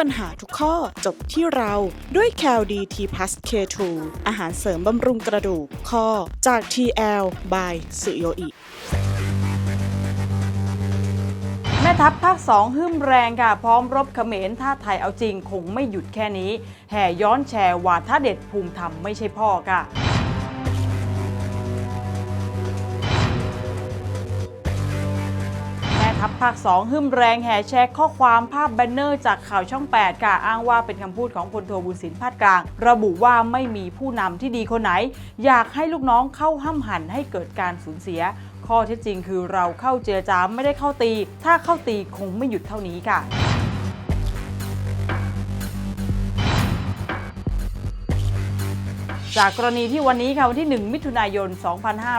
ปัญหาทุกข้อจบที่เราด้วย c a l d t p l u s K2 อาหารเสริมบำรุงกระดูกข้อจาก TL by สุโยอิแม่ทัพภาค 2 หึ่มแรงค่ะ พร้อมรบเขมรท่าไทยเอาจริงคงไม่หยุดแค่นี้ แห่ย้อนแชร์วาทะเด็ดภูมิธรรมไม่ใช่พ่อค่ะ ทัพภาค 2 หึ่มแรงแห่แชร์ข้อความภาพแบนเนอร์จากข่าวช่อง 8 ค่ะ อ้างว่าเป็นคำพูดของพลโทบุญสินพาดกลาง ระบุว่าไม่มีผู้นำที่ดีคนไหน อยากให้ลูกน้องเข้าห้ามหันให้เกิดการสูญเสีย ข้อเท็จจริงคือเราเข้าเจรจาไม่ได้เข้าตี ถ้าเข้าตีคงไม่หยุดเท่านี้ค่ะจากกรณีที่วันนี้ค่ะวันที่ 1 มิถุนายน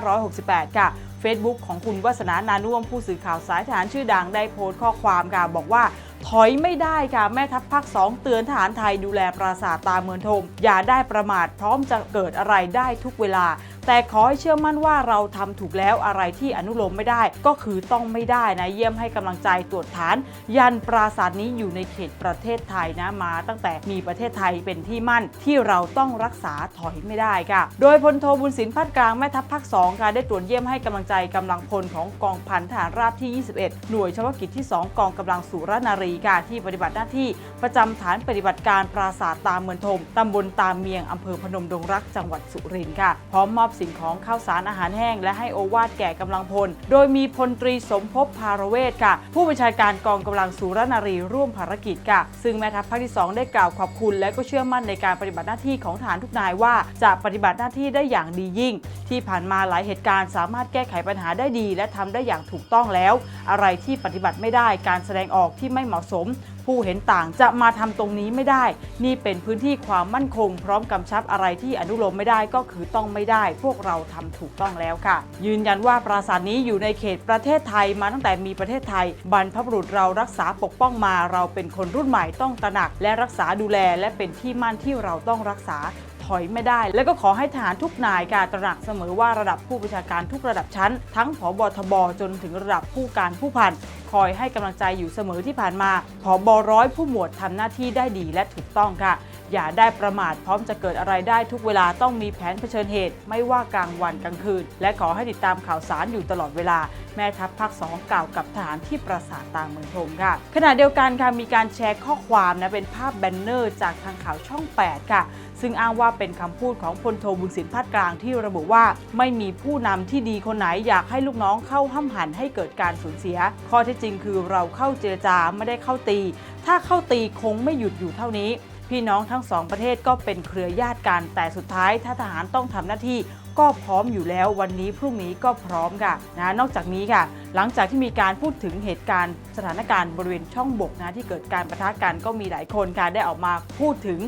2568 ค่ะ Facebook ของคุณวัสนานานุ่วมผู้สื่อข่าวสายทหารชื่อดังได้โพสต์ข้อความค่ะบอกว่า ถอยไม่ได้ค่ะแม่ทัพภาค2เตือนทหารไทยดูแลปราสาทตาเมืองทม อย่าได้ประมาทพร้อมจะเกิดอะไรได้ทุกเวลา แต่ขอให้เชื่อมั่นว่าเราทำถูกแล้วอะไรที่อนุโลมไม่ได้ ก็คือต้องไม่ได้นะเยี่ยมให้กำลังใจตรวจฐาน ยันปราสาทนี้อยู่ในเขตประเทศไทยนะมา ตั้งแต่มีประเทศไทยเป็นที่มั่นที่เราต้องรักษาถอยไม่ได้ค่ะ โดยพลโทบุญสินพัดกลางแม่ทัพภาค2ค่ะได้ตรวจเยี่ยมให้กำลังใจกำลังพลของกองพันทหารราบที่ 21 หน่วยเฉพาะกิจที่ 2 กองกำลังสุรนารีค่ะที่ปฏิบัติหน้าที่ประจำฐานปฏิบัติการปราสาทตามเมืองทมตำบลตามเมียงอำเภอพนมดงรักจังหวัดสุรินทร์ค่ะพร้อมมอบสิ่งของข้าวสารอาหารแห้ง และให้โอวาทแก่กำลังพล โดยมีพลตรีสมภพพารเวศค่ะ ผู้บัญชาการกองกำลังสุรนารีร่วมภารกิจค่ะ ซึ่งแม่ทัพภาคที่ 2 ได้กล่าวขอบคุณ และก็เชื่อมั่นในการปฏิบัติหน้าที่ของทหารทุกนายว่าจะปฏิบัติหน้าที่ได้อย่างดียิ่ง ที่ผ่านมาหลายเหตุการณ์สามารถแก้ไขปัญหาได้ดี และทำได้อย่างถูกต้องแล้ว อะไรที่ปฏิบัติไม่ได้การแสดงออกที่ไม่เหมาะสม ผู้เห็นต่างจะมาทำตรงนี้ไม่ได้ นี่เป็นพื้นที่ความมั่นคง พร้อมกำชับอะไรที่อนุโลมไม่ได้ก็คือต้องไม่ได้ พวกเราทำถูกต้องแล้วค่ะ ยืนยันว่าปราสาทนี้อยู่ในเขตประเทศไทยมาตั้งแต่มีประเทศไทย บรรพบุรุษเรารักษาปกป้องมา เราเป็นคนรุ่นใหม่ต้องตระหนัก และรักษาดูแล และเป็นที่มั่นที่เราต้องรักษาถอยไม่ได้ และก็ขอให้ทหารทุกนายการตระหนักเสมอว่าระดับผู้บัญชาการทุกระดับชั้น ทั้งผบทบจนถึงระดับผู้การผู้พัน คอยให้กำลังใจอยู่เสมอที่ผ่านมาผบร้อยผู้หมวดทำหน้าที่ได้ดีและถูกต้องค่ะ อย่าได้ประมาทพร้อมจะเกิดอะไรได้ทุกเวลาต้องมีแผนเผชิญเหตุ ไม่ว่ากลางวันกลางคืน และขอให้ติดตามข่าวสารอยู่ตลอดเวลา แม่ทัพภาค2กล่าวกับทหารที่ปราสาทตางเมืองทมค่ะ ขณะเดียวกันค่ะมีการแชร์ข้อความนะเป็นภาพแบนเนอร์ จากทางข่าวช่อง 8 ค่ะ ซึ่งอ้างว่าเป็นคำพูดของพลโทบุญสินพัดกลางที่ระบุว่าไม่มีผู้นำที่ดีคนไหนอยากให้ลูกน้องเข้าห้ามหันให้เกิดการสูญเสีย ข้อเท็จจริงคือเราเข้าเจรจาไม่ได้เข้าตี ถ้าเข้าตีคงไม่หยุดอยู่เท่านี้ พี่น้องทั้งสองประเทศก็เป็นเครือญาติกัน แต่สุดท้ายถ้าทหารต้องทำหน้าที่ก็พร้อมอยู่แล้ววันนี้พรุ่งนี้ก็พร้อมค่ะนะนอกจากนี้ค่ะ หลังจากที่มีการพูดถึงเหตุการณ์ สถานการณ์บริเวณช่องบกนะที่เกิดการประทะกันก็มีหลายคนค่ะได้ออกมาพูดถึง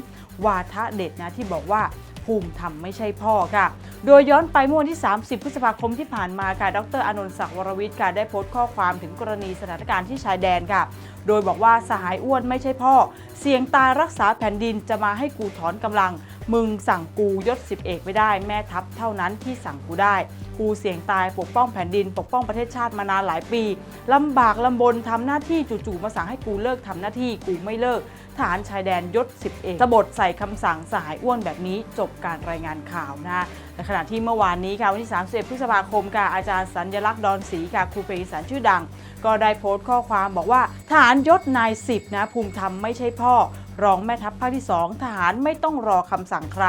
วาทะเด็ดนะที่บอกว่าภูมิธรรมไม่ใช่พ่อค่ะ โดยย้อนไปเมื่อวันที่ 30 พฤษภาคมที่ผ่านมาค่ะ ดร อนนท์ศักดิ์วรวิทย์ค่ะได้โพสต์ข้อความถึงกรณีสถานการณ์ที่ชายแดนค่ะ โดยบอกว่าสหายอ้วนไม่ใช่พ่อ เสียงตายรักษาแผ่นดินจะมาให้กูถอนกำลัง มึงสั่งกูยศสิบเอกไม่ได้แม่ทัพเท่านั้นที่สั่งกูได้ กูเสี่ยงตายปกป้องแผ่นดิน ปกป้องประเทศชาติมานานหลายปีลำบากลำบนทำหน้าที่จู่ๆมาสั่งให้กูเลิกทำหน้าที่กูไม่เลิกทหารชายแดนยศ10เอกสบดใส่คำสั่งสายอ้วนแบบนี้จบการรายงานข่าวนะในขณะที่เมื่อวานนี้ค่ะวันที่ 31 พฤษภาคมค่ะอาจารย์สัญลักษณ์ดอนศรีค่ะครูเปรศาลชื่อดัง ก็ได้โพสต์ข้อความบอกว่าทหารยศนายสิบนะภูมิธรรมไม่ใช่พ่อ รองแม่ทัพภาคที่ 2 ทหารไม่ต้องรอคำสั่งใคร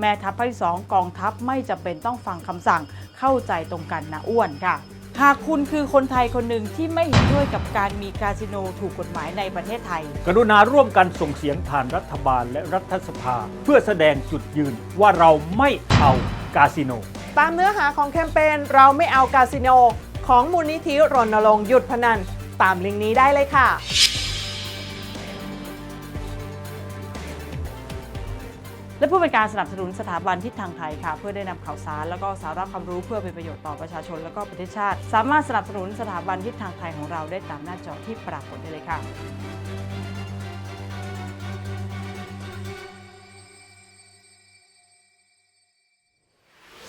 แม่ทัพภาคที่ 2 กองทัพไม่จำเป็นต้องฟังคำสั่งเข้าใจตรงกันนะอ้วนค่ะหากคุณคือคนไทยคนหนึ่งที่ไม่เห็นด้วยกับการมีคาสิโนถูกกฎหมายในประเทศไทย กรุณาร่วมกันส่งเสียงผ่านรัฐบาลและรัฐสภา เพื่อแสดงจุดยืนว่าเราไม่เอากาสิโน ตามเนื้อหาของแคมเปญเราไม่เอากาสิโน ของมูลนิธิรณรงค์หยุดพนัน ตามลิงก์นี้ได้เลยค่ะ และผู้เป็นการสนับสนุนสถาบันทิศทางไทยค่ะ เพื่อได้นำข่าวสาร แล้วก็สาระความรู้เพื่อเป็นประโยชน์ต่อประชาชน และก็ประเทศชาติ สามารถสนับสนุนสถาบันทิศทางไทยของเราได้ตามหน้าจอที่ปรากฏได้เลยค่ะ